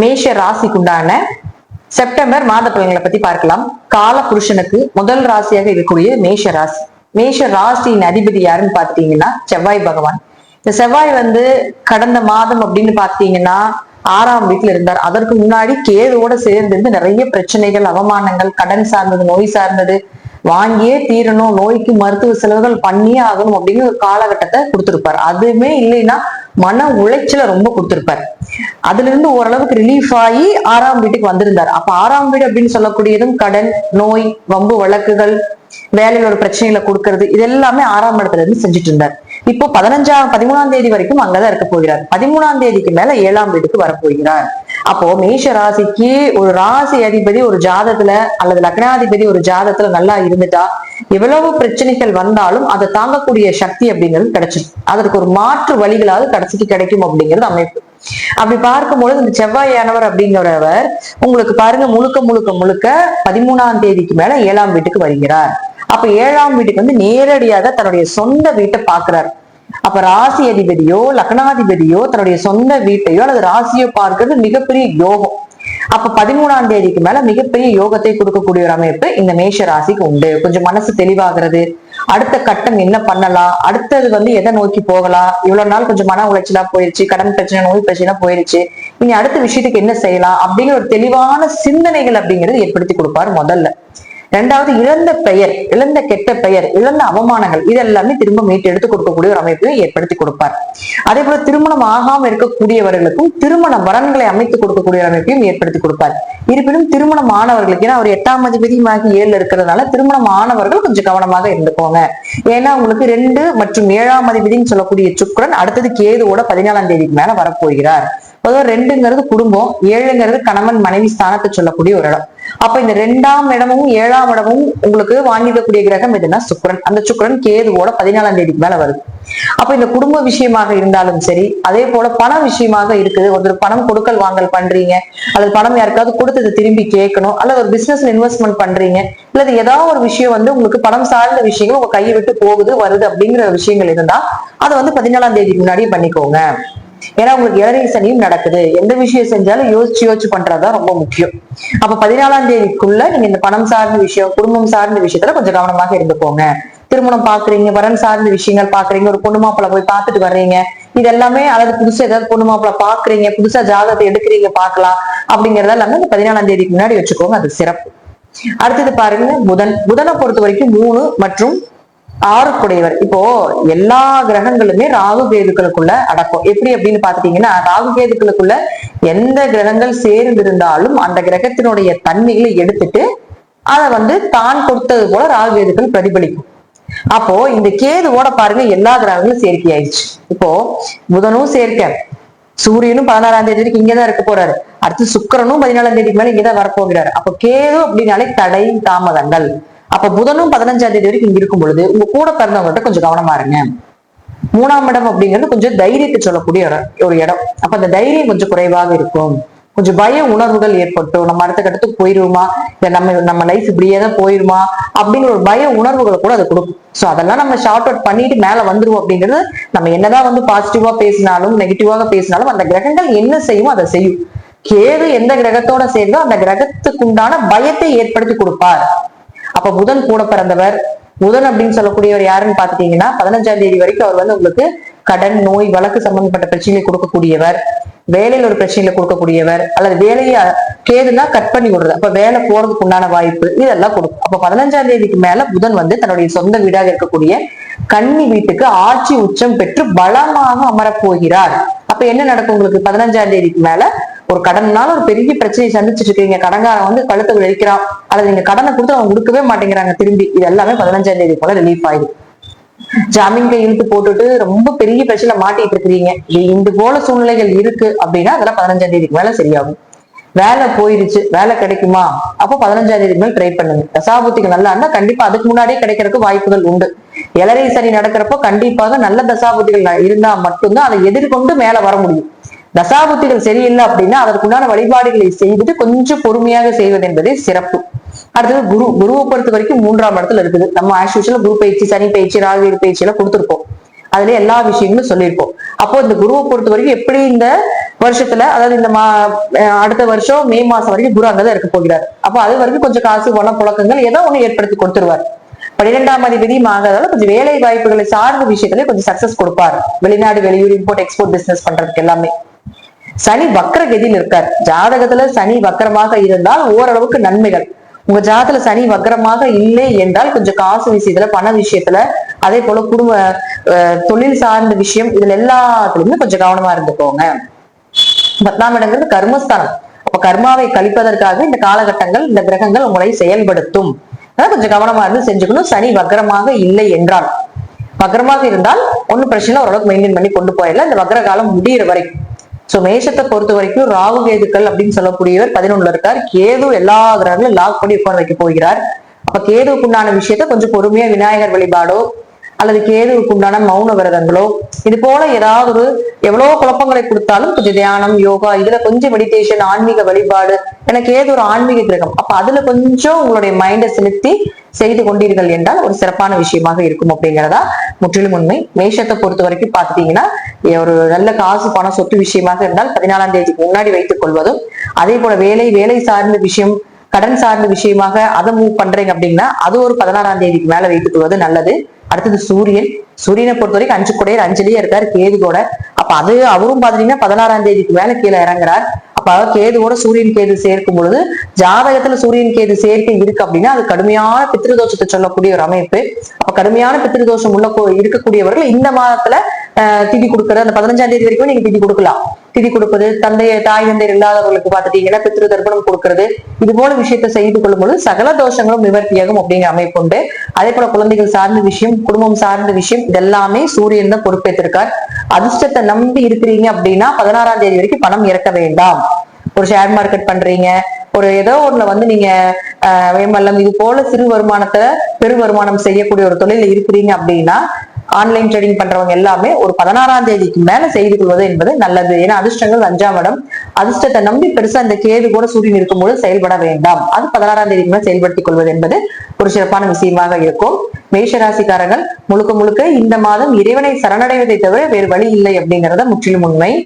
மேஷ ராசிக்குண்டான செப்டம்பர் மாத பலன்களை பத்தி பார்க்கலாம். கால புருஷனுக்கு முதல் ராசியாக இருக்கக்கூடிய மேஷ ராசி. மேஷ ராசியின் அதிபதி யாருன்னு பாத்தீங்கன்னா செவ்வாய் பகவான். இந்த செவ்வாய் வந்து கடந்த மாதம் அப்படின்னு பாத்தீங்கன்னா ஆறாம் வீட்டுல இருந்தார். அதற்கு முன்னாடி கேதுவோட சேர்ந்து நிறைய பிரச்சனைகள் அவமானங்கள் கடன் சார்ந்தது நோய் சார்ந்தது வாங்கியே தீரணும் நோய்க்கு மருத்துவ செலவுகள் பண்ணியே ஆகணும் அப்படின்னு ஒரு காலகட்டத்தை கொடுத்துருப்பாரு. அதுவுமே இல்லைன்னா மன உளைச்சல ரொம்ப கொடுத்திருப்பார். அதுல இருந்து ஓரளவுக்கு ரிலீஃப் ஆகி ஆறாம் வீட்டுக்கு வந்திருந்தார். அப்ப ஆறாம் வீடு அப்படின்னு சொல்லக்கூடியதும் கடன் நோய் வம்பு வழக்குகள் வேலையில ஒரு பிரச்சனைகளை கொடுக்கறது இது எல்லாமே ஆறாம் இடத்துல இருந்து செஞ்சுட்டு இருந்தார் இப்போ பதினஞ்சாம் பதிமூணாம் தேதி வரைக்கும் அங்கதான் இருக்க போகிறார். பதிமூணாம் தேதிக்கு மேல ஏழாம் வீட்டுக்கு வரப்போகிறார். அப்போ மேஷ ராசிக்கு ஒரு ராசி அதிபதி ஒரு ஜாதத்துல அல்லது லக்னாதிபதி ஒரு ஜாதத்துல நல்லா இருந்துட்டா எவ்வளவு பிரச்சனைகள் வந்தாலும் அதை தாங்கக்கூடிய சக்தி அப்படிங்கிறது கிடைச்சிடும் அதற்கு ஒரு மாற்று வழிகளாவது கடைசிக்கு கிடைக்கும் அப்படிங்கிறது அமைப்பு. அப்படி பார்க்கும்பொழுது இந்த செவ்வாயானவர் அப்படிங்கிறவர் உங்களுக்கு பாருங்க முழுக்க முழுக்க முழுக்க பதிமூணாம் தேதிக்கு மேல ஏழாம் வீட்டுக்கு வருகிறார். அப்ப ஏழாம் வீட்டுக்கு வந்து நேரடியாக தன்னுடைய சொந்த வீட்டை பாக்குறாரு அப்ப ராசி அதிபதியோ லக்னாதிபதியோ தன்னுடைய சொந்த வீட்டையோ அல்லது ராசியோ பார்க்கிறது மிகப்பெரிய யோகம். அப்ப பதிமூணாம் தேதிக்கு மேல மிகப்பெரிய யோகத்தை கொடுக்கக்கூடிய ஒரு அமைப்பு இந்த மேஷ ராசிக்கு உண்டு. கொஞ்சம் மனசு தெளிவாகிறது. அடுத்த கட்டம் என்ன பண்ணலாம்? அடுத்தது வந்து எதை நோக்கி போகலாம்? இவ்வளவு நாள் கொஞ்சம் மன உளைச்சலா போயிருச்சு கடன் பிரச்சனை நோய் பிரச்சனை போயிருச்சு. இனி அடுத்த விஷயத்துக்கு என்ன செய்யலாம்? அப்படிங்கிற ஒரு தெளிவான சிந்தனைகள் அப்படிங்கிறது ஏற்படுத்தி கொடுப்பாரு முதல்ல. ரெண்டாவது இழந்த பெயர் இழந்த கெட்ட பெயர் இழந்த அவமானங்கள் இதெல்லாமே திரும்ப மீட்டு எடுத்து கொடுக்கக்கூடிய ஒரு அமைப்பையும் ஏற்படுத்தி கொடுப்பார். அதே போல திருமணம் ஆகாம இருக்கக்கூடியவர்களுக்கும் திருமண வரன்களை அமைத்து கொடுக்கக்கூடிய ஒரு அமைப்பையும் ஏற்படுத்தி கொடுப்பார். இருப்பினும் திருமணம் ஆனவர்களுக்கு ஏன்னா அவர் எட்டாம் அதிபதியுமாகி ஏழுல இருக்கிறதுனால திருமணம் ஆனவர்கள் கொஞ்சம் கவனமாக இருந்துக்கோங்க. ஏன்னா உங்களுக்கு ரெண்டு மற்றும் ஏழாம் அதிபதினு சொல்லக்கூடிய சுக்கரன் அடுத்தது கேதுவோட பதினாலாம் தேதிக்கு மேல வரப்போகிறார். பொதுவாக ரெண்டுங்கிறது குடும்பம் ஏழுங்கிறது கணவன் மனைவி ஸ்தானத்தை சொல்லக்கூடிய ஒரு இடம். அப்ப இந்த ரெண்டாம் இடமும் ஏழாம் இடமும் உங்களுக்கு வாங்கிடக்கூடிய கிரகம் எதுனா சுக்கரன். அந்த சுக்கிரன் கேதுவோட பதினாலாம் தேதிக்கு மேல வருது. அப்ப இந்த குடும்ப விஷயமாக இருந்தாலும் சரி அதே போல பண விஷயமாக இருக்குது. ஒரு பணம் கொடுக்கல் வாங்கல் பண்றீங்க. அல்லது பணம் யாருக்காவது கொடுத்தது திரும்பி கேட்கணும். அல்லது ஒரு பிசினஸ்ல இன்வெஸ்ட்மெண்ட் பண்றீங்க. அல்லது ஏதாவது ஒரு விஷயம் வந்து உங்களுக்கு பணம் சார்ந்த விஷயங்கள் உங்க கையை விட்டு போகுது வருது அப்படிங்கிற விஷயங்கள் இருந்தா அதை வந்து பதினாலாம் தேதிக்கு முன்னாடியே பண்ணிக்கோங்க. ஏன்னா உங்களுக்கு இளநீர் சனியும் நடக்குது. எந்த விஷயம் செஞ்சாலும் யோசிச்சு யோசிச்சு பண்றதுதான் ரொம்ப முக்கியம். அப்ப பதினாலாம் தேதிக்குள்ள நீங்க இந்த பணம் சார்ந்த விஷயம் குடும்பம் சார்ந்த விஷயத்துல கொஞ்சம் கவனமாக இருந்துக்கோங்க. திருமணம் பாக்குறீங்க வரன் சார்ந்த விஷயங்கள் பாக்குறீங்க ஒரு பொண்ணு மாப்பிள்ள போய் பார்த்துட்டு வர்றீங்க. இது எல்லாமே அதாவது புதுசா ஏதாவது பொண்ணு மாப்பிள்ள பாக்குறீங்க புதுசா ஜாதகத்தை எடுக்கிறீங்க பாக்கலாம் அப்படிங்கறத எல்லாமே இந்த பதினாலாம் தேதிக்கு முன்னாடி வச்சுக்கோங்க அது சிறப்பு. அடுத்தது பாருங்க புதன். புதனை பொறுத்த வரைக்கும் மூணு மற்றும் ஆறுக்குடையவர். இப்போ எல்லா கிரகங்களுமே ராகு கேதுக்களுக்குள்ள அடக்கும். எப்படி அப்படின்னு பாத்துட்டீங்கன்னா ராகு கேதுக்களுக்குள்ள எந்த கிரகங்கள் சேர்ந்து இருந்தாலும் அந்த கிரகத்தினுடைய தன்மைகளை எடுத்துட்டு அதை வந்து தான் கொடுத்தது போல ராகு கேதுக்கள் பிரதிபலிக்கும். அப்போ இந்த கேதுவோட பாருங்க எல்லா கிரகங்களும் சேர்க்கை ஆயிடுச்சு இப்போ புதனும் சேர்க்க. சூரியனும் பதினாறாம் தேதி வரைக்கும் இங்கதான் இருக்க போறாரு. அடுத்து சுக்கிரனும் பதினாலாம் தேதிக்கு மேல இங்கதான் வரப்போகிறாரு. அப்போ கேது அப்படின்னாலே தடை தாமதங்கள். அப்ப புதனும் பதினஞ்சாம் தேதி வரைக்கும் இங்க இருக்கும் பொழுது உங்க கூட பிறந்தவங்ககிட்ட கொஞ்சம் கவனமா இருங்க. மூணாம் இடம் அப்படிங்கிறது கொஞ்சம் தைரியத்தை சொல்லக்கூடிய இடம் ஒரு இடம். அப்ப அந்த தைரியம் கொஞ்சம் குறைவாக இருக்கும். கொஞ்சம் பய உணர்வுகள் ஏற்பட்டும். நம்ம அடுத்த கட்டத்துக்கு போயிருமா இல்ல நம்ம நம்ம லைஃப் இப்படியே தான் போயிருமா? அப்படிங்கிற ஒரு பய உணர்வுகளை கூட அது கொடுக்கும். சோ அதெல்லாம் நம்ம ஷார்ட் அவுட் பண்ணிட்டு மேல வந்துருவோம் அப்படிங்கிறது நம்ம என்னதான் வந்து பாசிட்டிவா பேசினாலும் நெகட்டிவாக பேசினாலும் அந்த கிரகங்கள் என்ன செய்யும் அதை செய்யும். கேது எந்த கிரகத்தோட சேர்ந்தோ அந்த கிரகத்துக்கு உண்டான பயத்தை ஏற்படுத்தி கொடுப்பார். அப்ப புதன் கூட பிறந்தவர். புதன் அப்படின்னு சொல்லக்கூடியவர் யாருன்னு பாத்துட்டீங்கன்னா பதினஞ்சாம் தேதி வரைக்கும் அவர் வந்து உங்களுக்கு கடன் நோய் வழக்கு சம்பந்தப்பட்ட பிரச்சனைகளை கொடுக்கக்கூடியவர். வேலையில ஒரு பிரச்சனையில கொடுக்கக்கூடியவர். அல்லது வேலையை கேதுனா கட் பண்ணி விடுறது. அப்ப வேலை போறதுக்கு உண்டான வாய்ப்பு இதெல்லாம் கொடுக்கும். அப்ப பதினஞ்சாம் தேதிக்கு மேல புதன் வந்து தன்னுடைய சொந்த வீடாக இருக்கக்கூடிய கன்னி வீட்டுக்கு ஆட்சி உச்சம் பெற்று பலமாக அமரப் போகிறார் அப்ப என்ன நடக்கும் உங்களுக்கு? பதினஞ்சாம் தேதிக்கு மேல ஒரு கடன்னால ஒரு பெரிய பிரச்சனையை சந்திச்சுட்டு இருக்கீங்க. கடங்காரன் வந்து கழுத்தை விழிக்கிறான் அல்லது நீங்க கடனை கொடுத்து அவங்க கொடுக்கவே மாட்டேங்கிறாங்க. திரும்பி இது எல்லாமே பதினஞ்சாம் தேதி போல ரிலீஃப் ஆயிடும் ஜாமீன் கையெழுத்து போட்டுட்டு ரொம்ப பெரிய பிரச்சனை மாட்டிட்டு இருக்கிறீங்க. இது இந்த போல சூழ்நிலைகள் இருக்கு அப்படின்னா அதெல்லாம் பதினஞ்சாம் தேதிக்கு மேல சரியாகும். வேலை போயிருச்சு. வேலை கிடைக்குமா? அப்போ பதினஞ்சாம் தேதி மேல் ட்ரை பண்ணுங்க. தசாபுத்திக்கு நல்லா இருந்தா கண்டிப்பா அதுக்கு முன்னாடியே கிடைக்கிறதுக்கு வாய்ப்புகள் உண்டு. இளரை சனி நடக்கிறப்போ கண்டிப்பாக நல்ல தசாபுத்திகள் இருந்தா மட்டும்தான் அதை எதிர்கொண்டு மேல வர முடியும். தசாபுத்திகள் சரியில்லை அப்படின்னா அதற்குண்டான வழிபாடுகளை செய்துட்டு கொஞ்சம் பொறுமையாக செய்வது என்பதே சிறப்பு. அடுத்தது குரு குருவை பொறுத்த வரைக்கும் மூன்றாம் இடத்துல இருக்குது. நம்ம ஆஸ் குரு பயிற்சி சனி பயிற்சி ராகு பயிற்சி எல்லாம் கொடுத்துருப்போம். அதுல எல்லா விஷயங்களும் சொல்லியிருப்போம். அப்போ இந்த குருவை பொறுத்த வரைக்கும் எப்படி இந்த வருஷத்துல அதாவது இந்த மா அஹ் அடுத்த வருஷம் மே மாசம் வரைக்கும் குரு அங்கதான் இருக்க போகிறார். அப்போ அது வரைக்கும் கொஞ்சம் காசு பண புழக்கங்கள் ஏதோ ஒண்ணு ஏற்படுத்தி கொடுத்துருவார். பன்னிரெண்டாம் அதிபதியும் ஆகிறதால கொஞ்சம் வேலை வாய்ப்புகளை சார்ந்த விஷயத்துல கொஞ்சம் சக்சஸ் கொடுப்பாரு. வெளிநாடு வெளியூர் இம்போர்ட் எக்ஸ்போர்ட் பிசினஸ் பண்றதுக்கு எல்லாமே. சனி வக்கர கதியில் இருக்கார். ஜாதகத்துல சனி வக்கரமாக இருந்தால் ஓரளவுக்கு நன்மைகள். உங்க ஜாதகத்துல சனி வக்கரமாக இல்லை என்றால் கொஞ்சம் காசு விஷயத்துல பண விஷயத்துல அதே போல குடும்ப தொழில் சார்ந்த விஷயம் இதுல எல்லாத்துலயுமே கொஞ்சம் கவனமா இருந்துக்கோங்க. பத்தாம் இடங்கிறது கர்மஸ்தானம். அப்ப கர்மாவை கழிப்பதற்காக இந்த காலகட்டங்கள் இந்த கிரகங்கள் உங்களை செயல்படுத்தும். அதான் கொஞ்சம் கவனமா இருந்து செஞ்சுக்கணும். சனி வக்கரமாக இல்லை என்றால். வக்கரமாக இருந்தால் ஒண்ணும் பிரச்சனை ஓரளவுக்கு மெயின்டைன் பண்ணி கொண்டு போயிடலாம். இந்த வக்கர காலம் முடியிற வரைக்கும் சோ மேஷத்தை பொறுத்த வரைக்கும் ராகு கேதுக்கள் அப்படின்னு சொல்லக்கூடியவர் பதினொன்னுல இருக்கார். கேது எல்லா கிரகங்களும் லாக் பண்ணி உட்கார வைக்க போகிறார். அப்ப கேதுவுக்கு உண்டான விஷயத்த கொஞ்சம் பொறுமையா விநாயகர் வழிபாடோ அல்லது கேதுவுக்கு உண்டான மௌன விரதங்களோ இது போல ஏதாவது ஒரு எவ்வளவு குழப்பங்களை கொடுத்தாலும் கொஞ்சம் தியானம் யோகா இதுல கொஞ்சம் மெடிடேஷன் ஆன்மீக வழிபாடு எனக்கு ஏது ஒரு ஆன்மீக கிரகம். அப்ப அதுல கொஞ்சம் உங்களுடைய மைண்டை செலுத்தி செய்து கொண்டீர்கள் என்றால் ஒரு சிறப்பான விஷயமாக இருக்கும் அப்படிங்கிறதா முற்றிலும் உண்மை. மேஷத்தை பொறுத்த வரைக்கும் பார்த்தீங்கன்னா ஒரு நல்ல காசு பணம் சொத்து விஷயமாக இருந்தால் பதினாலாம் தேதிக்கு முன்னாடி வைத்துக் கொள்வதும் அதே போல வேலை வேலை சார்ந்த விஷயம் கடன் சார்ந்த விஷயமாக அதை மூவ் பண்றீங்க அப்படின்னா அது ஒரு பதினாறாம் தேதிக்கு மேல வைத்துக் கொள்வது நல்லது. அடுத்தது சூரியன். சூரியனை பொறுத்த வரைக்கும் அஞ்சு கூடையர் அஞ்சலியே இருக்காரு கேது கூட. அப்ப அது அவரும் பாத்தீங்கன்னா பதினாறாம் தேதிக்கு மேல கீழே இறங்குறார். அப்ப கேது கூட சூரியன் கேது சேர்க்கும் பொழுது ஜாதகத்துல சூரியன் கேது சேர்க்கை இருக்கு அப்படின்னா அது கடுமையான பித்திருதோஷத்தை சொல்லக்கூடிய ஒரு அமைப்பு. அப்ப கடுமையான பித்திருதோஷம் உள்ள இருக்கக்கூடியவர்கள் இந்த மாதத்துல திதி கொடுக்கறது. அந்த பதினஞ்சாம் தேதி வரைக்கும் நீங்க திதி கொடுக்கலாம். திதி கொடுப்பது தந்தைய தாய் தந்தையர் இல்லாதவர்களுக்கு பார்த்துட்டீங்கன்னா பித்ரு தர்ப்பணம் கொடுக்கறது. இது போல விஷயத்தை செய்து கொள்ளும்போது சகல தோஷங்களும் நிவர்த்தியாகும் அப்படிங்கிற அமைப்பு உண்டு. அதே போல குழந்தைகள் சார்ந்த விஷயம் குடும்பம் சார்ந்த விஷயம் இதெல்லாமே சூரியன் தான் பொறுப்பேற்றிருக்கார். அதிர்ஷ்டத்தை நம்பி இருக்கிறீங்க அப்படின்னா பதினாறாம் தேதி வரைக்கும் பணம் இறக்க வேண்டாம். ஒரு ஷேர் மார்க்கெட் பண்றீங்க. ஒரு ஏதோ ஒண்ணுல வந்து நீங்க ஆஹ், வேமல்லம் இது போல சிறு வருமானத்துல பெரு வருமானம் செய்யக்கூடிய ஒரு தொழில இருக்கிறீங்க அப்படின்னா ஆன்லைன் ட்ரேடிங் பண்றவங்க எல்லாமே ஒரு பதினாறாம் தேதிக்கு மேல செய்து கொள்வது என்பது நல்லது. ஏன்னா அதிர்ஷ்டங்கள் அஞ்சாம் இடம். அதிர்ஷ்டத்தை நம்பி பெருசா இந்த கேது கூட சூரியன் இருக்கும்போது செயல்பட வேண்டாம். அது பதினாறாம் தேதிக்கு மேல செயல்படுத்திக் கொள்வது என்பது ஒரு சிறப்பான விஷயமாக இருக்கும். மேஷராசிக்காரர்கள் முழுக்க முழுக்க இந்த மாதம் இறைவனை சரணடைவதை தவிர வேறு வழி இல்லை அப்படிங்கறத முற்றிலும் உண்மை.